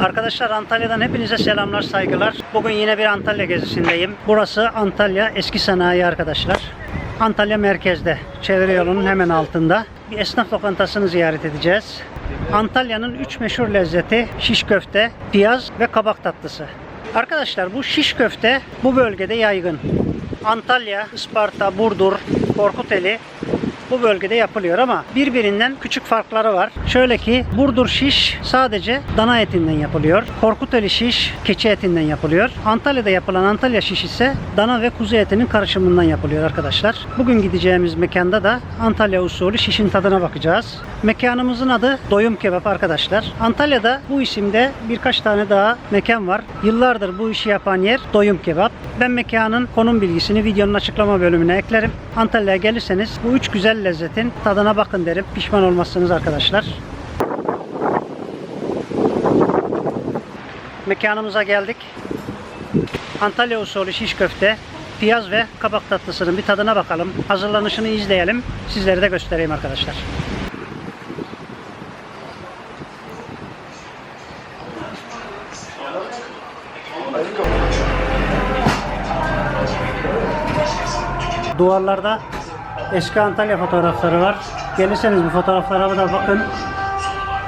Arkadaşlar Antalya'dan hepinize selamlar, saygılar. Bugün yine bir Antalya gezisindeyim. Burası Antalya Eski Sanayi arkadaşlar. Antalya merkezde, çevre yolunun hemen altında. Bir esnaf lokantasını ziyaret edeceğiz. Antalya'nın üç meşhur lezzeti şiş köfte, piyaz ve kabak tatlısı. Arkadaşlar bu şiş köfte bu bölgede yaygın. Antalya, Isparta, Burdur, Korkuteli bu bölgede yapılıyor ama birbirinden küçük farkları var. Şöyle ki Burdur şiş sadece dana etinden yapılıyor. Korkuteli şiş keçi etinden yapılıyor. Antalya'da yapılan Antalya şiş ise dana ve kuzu etinin karışımından yapılıyor arkadaşlar. Bugün gideceğimiz mekanda da Antalya usulü şişin tadına bakacağız. Mekanımızın adı Doyum Kebap arkadaşlar. Antalya'da bu isimde birkaç tane daha mekan var. Yıllardır bu işi yapan yer Doyum Kebap. Ben mekanın konum bilgisini videonun açıklama bölümüne eklerim. Antalya'ya gelirseniz bu üç güzel lezzetin tadına bakın derim. Pişman olmazsınız arkadaşlar. Mekanımıza geldik. Antalya usulü şiş köfte, piyaz ve kabak tatlısının bir tadına bakalım. Hazırlanışını izleyelim. Sizlere de göstereyim arkadaşlar. Duvarlarda eski Antalya fotoğrafları var. Gelirseniz bu fotoğraflara da bakın.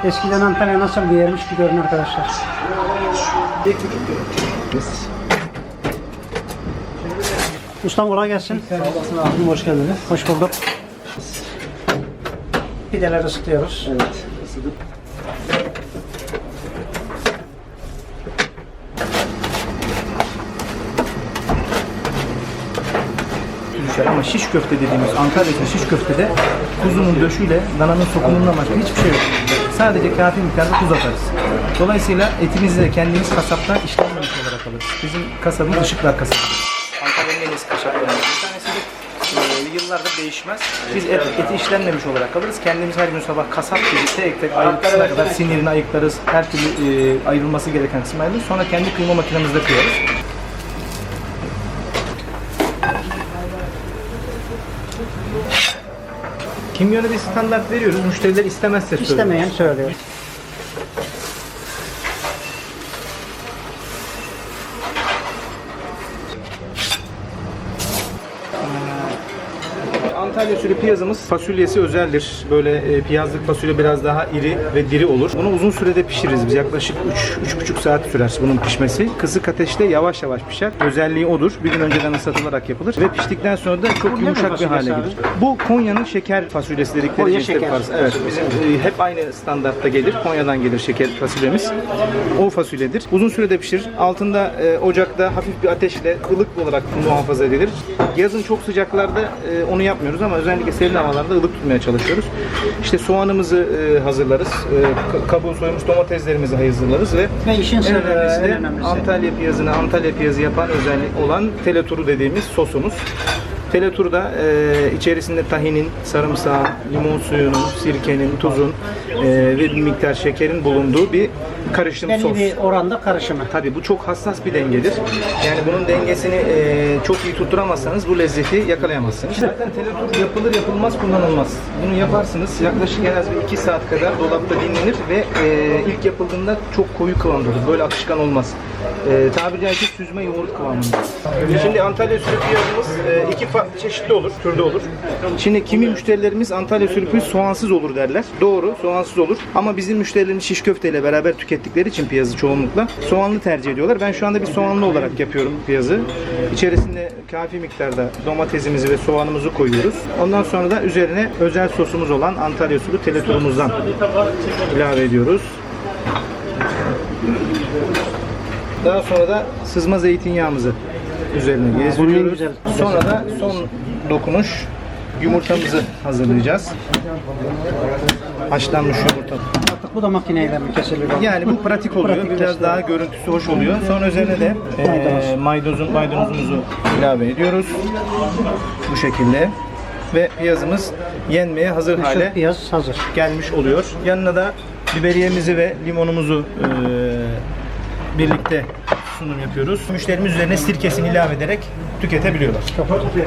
Eskiden Antalya nasıl bir yermiş bir görün arkadaşlar. Ustam kolay gelsin. Abim hoş geldiniz. Hoş bulduk. Pideleri ısıtıyoruz. Evet. Güzel ama şiş köfte dediğimiz Antalya'daki şiş köftede kuzunun döşüyle dananın sokumundan başka hiçbir şey yok. Sadece kafi miktarda tuz atarız. Dolayısıyla etimizi de kendimiz kasaptan işlenmemiş olarak alırız. Bizim kasabımız Işıklar kasabı. Antalya'nın en eski kasaplarından bir tanesidir. Ee, yıllardır değişmez. Biz et, eti işlenmemiş olarak alırız. Kendimiz her gün sabah kasap gibi tek tek ayrıntısına kadar sinirini ayıklarız. Her türlü e, ayrılması gereken kısmı ayrılır. Sonra kendi kıyma makinemizde kıyarız. Kimyona bir standart veriyoruz. Müşteriler istemezse söylüyoruz. İstemeyen söylüyor. Antalya usulü piyazımız fasulyesi özeldir. Böyle e, piyazlık fasulye biraz daha iri ve diri olur. Bunu uzun sürede pişiririz biz. Yaklaşık 3-3,5 saat sürer bunun pişmesi. Kısık ateşte yavaş yavaş pişer. Özelliği odur. Bir gün önceden ıslatılarak yapılır ve piştikten sonra da çok yumuşak bir hale gelir. Bu Konya'nın şeker fasulyesi dedikleri Konya şeker. farz. Evet. Bizim e, hep aynı standartta gelir. Konya'dan gelir şeker fasulyemiz. O fasulyedir. Uzun sürede pişir. Altında e, ocakta hafif bir ateşle ılık olarak muhafaza edilir. Yazın çok sıcaklarda e, onu yapmıyoruz ama özellikle serin havalarda ılık tutmaya çalışıyoruz. İşte soğanımızı e, hazırlarız. E, ka- kabuğu soyulmuş domateslerimizi hazırlarız ve Ve işin en sırrı, önemlisi en de. Antalya piyazını Antalya piyazı yapan özellik olan teleturu dediğimiz sosumuz. Teletur'da e, içerisinde tahinin, sarımsağın, limon suyunun, sirkenin, tuzun e, ve bir miktar şekerin bulunduğu bir karışım Belli sos. bir oranda karışımı. Tabii bu çok hassas bir dengedir. Yani bunun dengesini e, çok iyi tutturamazsanız bu lezzeti yakalayamazsınız. Zaten teletur yapılır yapılmaz kullanılmaz. Bunu yaparsınız yaklaşık en az bir 2 saat kadar dolapta dinlenir ve e, ilk yapıldığında çok koyu kıvamda olur. Böyle akışkan olmaz. E, tabiri caizse süzme yoğurt kıvamında. Şimdi Antalya usulü piyazımız e, iki farklı çeşitli olur, türde olur. Şimdi kimi müşterilerimiz Antalya piyaz soğansız olur derler. Doğru, soğansız olur. Ama bizim müşterilerimiz şiş köfteyle beraber tükettikleri için piyazı çoğunlukla soğanlı tercih ediyorlar. Ben şu anda bir soğanlı olarak yapıyorum piyazı. İçerisinde kafi miktarda domatesimizi ve soğanımızı koyuyoruz. Ondan sonra da üzerine özel sosumuz olan Antalya usulü teleturumuzdan ilave ediyoruz. Daha sonra da sızma zeytinyağımızı üzerine gezdiriyoruz. Sonra da son dokunuş yumurtamızı hazırlayacağız. Haşlanmış yumurta. Artık bu da makineyle mi kesiliyor? Yani bu pratik oluyor. Pratik Biraz daha görüntüsü hoş oluyor. Sonra üzerine de eee maydanozun maydanozumuzu ilave ediyoruz. Bu şekilde. Ve piyazımız yenmeye hazır Meşhur hale piyaz hazır. gelmiş oluyor. Yanına da biberiyemizi ve limonumuzu eee, birlikte sunum yapıyoruz. Müşterimiz üzerine sirkesini ilave ederek tüketebiliyorlar.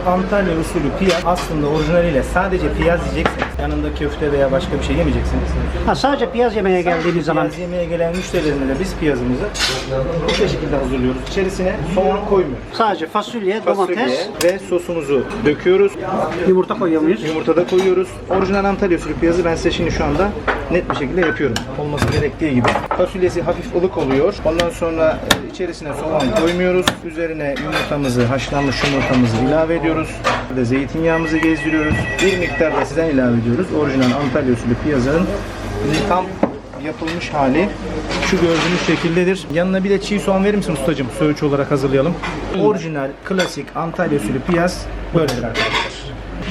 Antalya usulü piyaz aslında orijinaliyle sadece piyaz yiyecekseniz Yanında köfte veya başka bir şey yemeyeceksiniz. Ha, sadece piyaz yemeye geldiğimiz zaman Piyaz yemeğe gelen müşterilerine de biz piyazımızı bu şekilde hazırlıyoruz. İçerisine soğan koymuyoruz. sadece fasulye, Fasulye domates, ve sosumuzu döküyoruz. yumurta koyuyor muyuz? Yumurta da koyuyoruz. Orijinal Antalya usulü piyazı ben size şimdi şu anda net bir şekilde yapıyorum. Olması gerektiği gibi. Fasulyesi hafif ılık oluyor. Ondan sonra e, içerisine soğan koymuyoruz. Üzerine yumurtamızı, haşlanmış yumurtamızı ilave ediyoruz. Ve zeytinyağımızı gezdiriyoruz. Bir miktar da sizden ilave ediyoruz. Orijinal Antalya usulü piyazın tam yapılmış hali şu gördüğünüz şekildedir. Yanına bir de çiğ soğan verir misin ustacığım? Söğüç olarak hazırlayalım. Orijinal, klasik Antalya usulü piyaz böyledir arkadaşlar.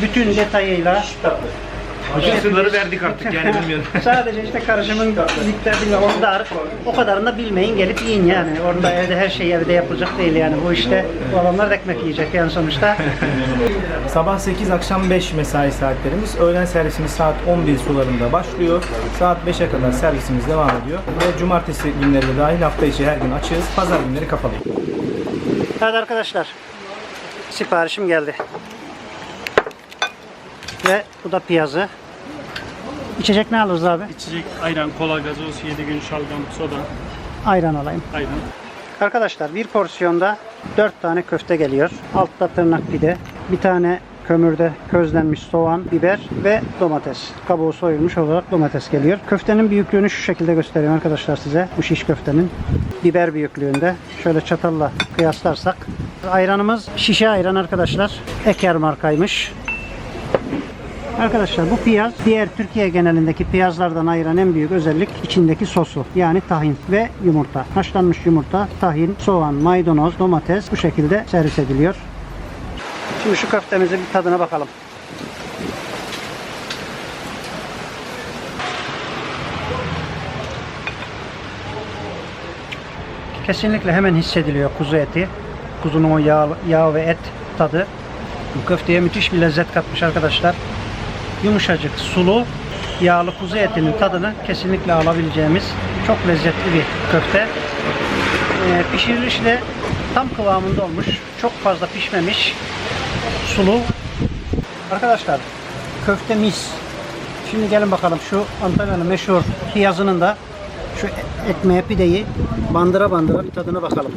Bütün detayıyla Bütün sırları verdik artık yani bilmiyorum. Sadece işte karışımın miktarıyla onu da o kadarını da bilmeyin gelip yiyin yani. Orada evde her şey evde yapılacak değil yani. Bu işte bu adamlar da ekmek yiyecek yani sonuçta. Sabah 8, akşam 5 mesai saatlerimiz. Öğlen servisimiz saat 11 sularında başlıyor. Saat 5'e kadar servisimiz devam ediyor. Ve cumartesi günleri de dahil hafta içi her gün açığız. Pazar günleri kapalı. Evet arkadaşlar. Siparişim geldi. Ve bu da piyazı. İçecek ne alırız abi? İçecek ayran, kola, gazoz, 7 gün şalgam, soda, Ayran alayım. ayran. Arkadaşlar bir porsiyonda 4 tane köfte geliyor. Altta tırnak pide, bir tane kömürde közlenmiş soğan, biber ve domates. Kabuğu soyulmuş olarak domates geliyor. Köftenin büyüklüğünü şu şekilde göstereyim arkadaşlar size. Bu şiş köftenin biber büyüklüğünde. Şöyle çatalla kıyaslarsak. Ayranımız şişe ayran arkadaşlar. Eker markaymış. Arkadaşlar bu piyaz diğer Türkiye genelindeki piyazlardan ayıran en büyük özellik içindeki sosu. Yani tahin ve yumurta. Haşlanmış yumurta, tahin, soğan, maydanoz, domates bu şekilde servis ediliyor. Şimdi şu köftemizin bir tadına bakalım. Kesinlikle hemen hissediliyor kuzu eti. Kuzunun o yağ, yağ ve et tadı. Bu köfteye müthiş bir lezzet katmış arkadaşlar. Yumuşacık, sulu, yağlı kuzu etinin tadını kesinlikle alabileceğimiz çok lezzetli bir köfte. Ee, pişiriliş de tam kıvamında olmuş. Çok fazla pişmemiş. Sulu. Arkadaşlar köfte mis. Şimdi gelin bakalım şu Antalya'nın meşhur piyazının da şu ekmeğe pideyi bandıra bandıra bir tadına bakalım.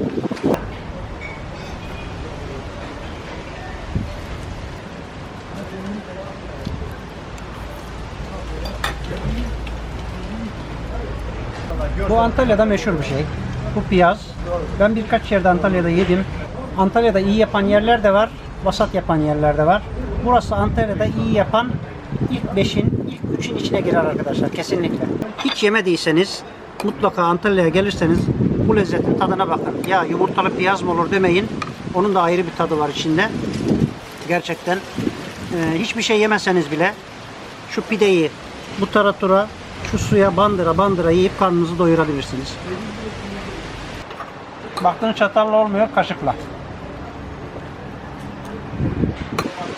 Bu Antalya'da meşhur bir şey. Bu piyaz. Ben birkaç yerde Antalya'da yedim. Antalya'da iyi yapan yerler de var, vasat yapan yerler de var. Burası Antalya'da iyi yapan ilk beşin, ilk üçün içine girer arkadaşlar kesinlikle. Hiç yemediyseniz mutlaka Antalya'ya gelirseniz bu lezzetin tadına bakın. Ya yumurtalı piyaz mı olur demeyin. Onun da ayrı bir tadı var içinde. Gerçekten e, hiçbir şey yemeseniz bile şu pideyi bu taratura şu suya bandıra bandıra yiyip karnınızı doyurabilirsiniz. Baktığınız çatalla olmuyor, kaşıkla.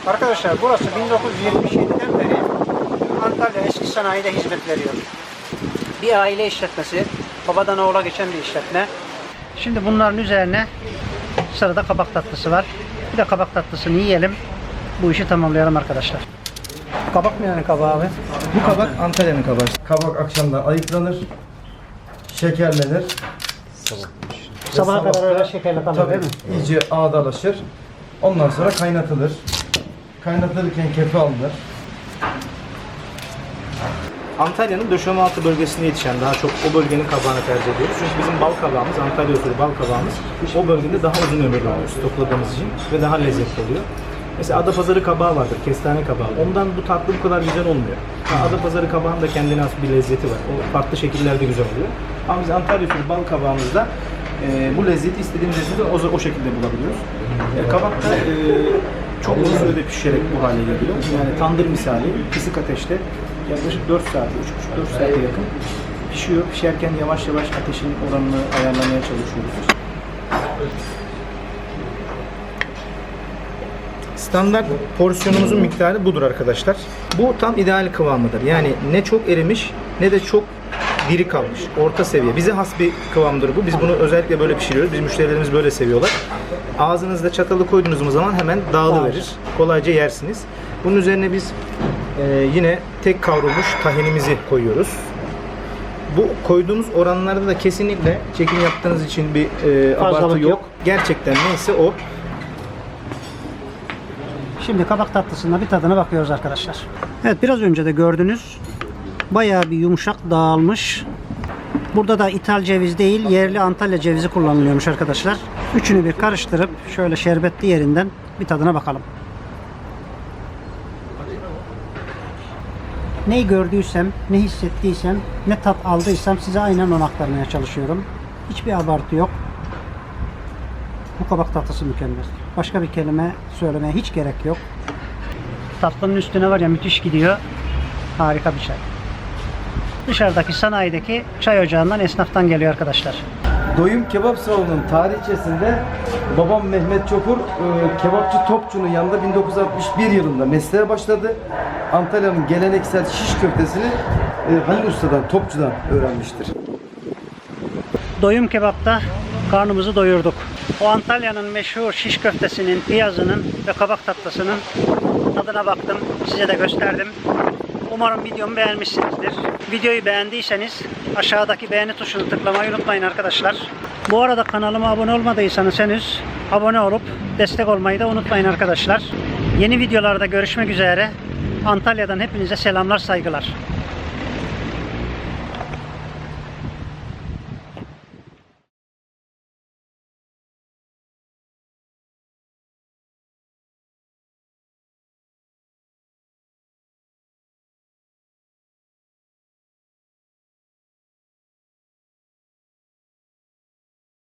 Arkadaşlar burası 1977'den beri Antalya Eski Sanayi'de hizmet veriyor. Bir aile işletmesi, babadan oğula geçen bir işletme. Şimdi bunların üzerine sırada kabak tatlısı var. Bir de kabak tatlısını yiyelim. Bu işi tamamlayalım arkadaşlar. Kabak mı yani kabağı abi? Bu kabak Antalya'nın kabağı. Kabak akşamda ayıklanır, şekerlenir. Sabaha kadar sabah öyle şekerle kalır Tabii değil mi? iyice ağdalaşır. Ondan sonra kaynatılır. Kaynatılırken kefe alınır. Antalya'nın Döşemealtı bölgesinde yetişen daha çok o bölgenin kabağını tercih ediyoruz. Çünkü bizim bal kabağımız, Antalya usulü bal kabağımız o bölgede daha uzun ömürlü oluyor stokladığımız için ve daha lezzetli oluyor. Mesela Adapazarı kabağı vardır, kestane kabağı. Ondan bu tatlı bu kadar güzel olmuyor. Ha, Adapazarı kabağının da kendine has bir lezzeti var. O farklı şekillerde güzel oluyor. Ama biz Antalya usulü bal kabağımızda e, bu lezzeti istediğimiz lezzeti o, o şekilde bulabiliyoruz. E, kabak da e, çok uzun sürede pişerek bu hale geliyor. Yani tandır misali kısık ateşte yaklaşık 4 saat, 3,5-4 saate yakın pişiyor. Pişerken yavaş yavaş ateşin oranını ayarlamaya çalışıyoruz. Standart porsiyonumuzun miktarı budur arkadaşlar. Bu tam ideal kıvamıdır. Yani ne çok erimiş ne de çok diri kalmış. Orta seviye. Bize has bir kıvamdır bu. Biz bunu özellikle böyle pişiriyoruz. Biz müşterilerimiz böyle seviyorlar. Ağzınızda çatalı koyduğunuz zaman hemen dağılıverir. Kolayca yersiniz. Bunun üzerine biz e, yine tek kavrulmuş tahinimizi koyuyoruz. Bu koyduğumuz oranlarda da kesinlikle çekim yaptığınız için bir e, abartı yok. yok. Gerçekten neyse o. Şimdi kabak tatlısında bir tadına bakıyoruz arkadaşlar. Evet biraz önce de gördünüz. Bayağı bir yumuşak dağılmış. Burada da ithal ceviz değil yerli Antalya cevizi kullanılıyormuş arkadaşlar. Üçünü bir karıştırıp şöyle şerbetli yerinden bir tadına bakalım. Neyi gördüysem, ne hissettiysem, ne tat aldıysam size aynen onu aktarmaya çalışıyorum. Hiçbir abartı yok. Bu kabak tatlısı mükemmel. Başka bir kelime söylemeye hiç gerek yok. Tatlının üstüne var ya müthiş gidiyor. Harika bir çay. Dışarıdaki sanayideki çay ocağından esnaftan geliyor arkadaşlar. Doyum Kebap Salonunun tarihçesinde babam Mehmet Çopur e, kebapçı Topçu'nun yanında 1961 yılında mesleğe başladı. Antalya'nın geleneksel şiş köftesini e, Halil Usta'dan, Topçu'dan öğrenmiştir. Doyum kebapta karnımızı doyurduk. O Antalya'nın meşhur şiş köftesinin, piyazının ve kabak tatlısının tadına baktım. Size de gösterdim. Umarım videomu beğenmişsinizdir. Videoyu beğendiyseniz aşağıdaki beğeni tuşunu tıklamayı unutmayın arkadaşlar. Bu arada kanalıma abone olmadıysanız henüz abone olup destek olmayı da unutmayın arkadaşlar. Yeni videolarda görüşmek üzere. Antalya'dan hepinize selamlar, saygılar.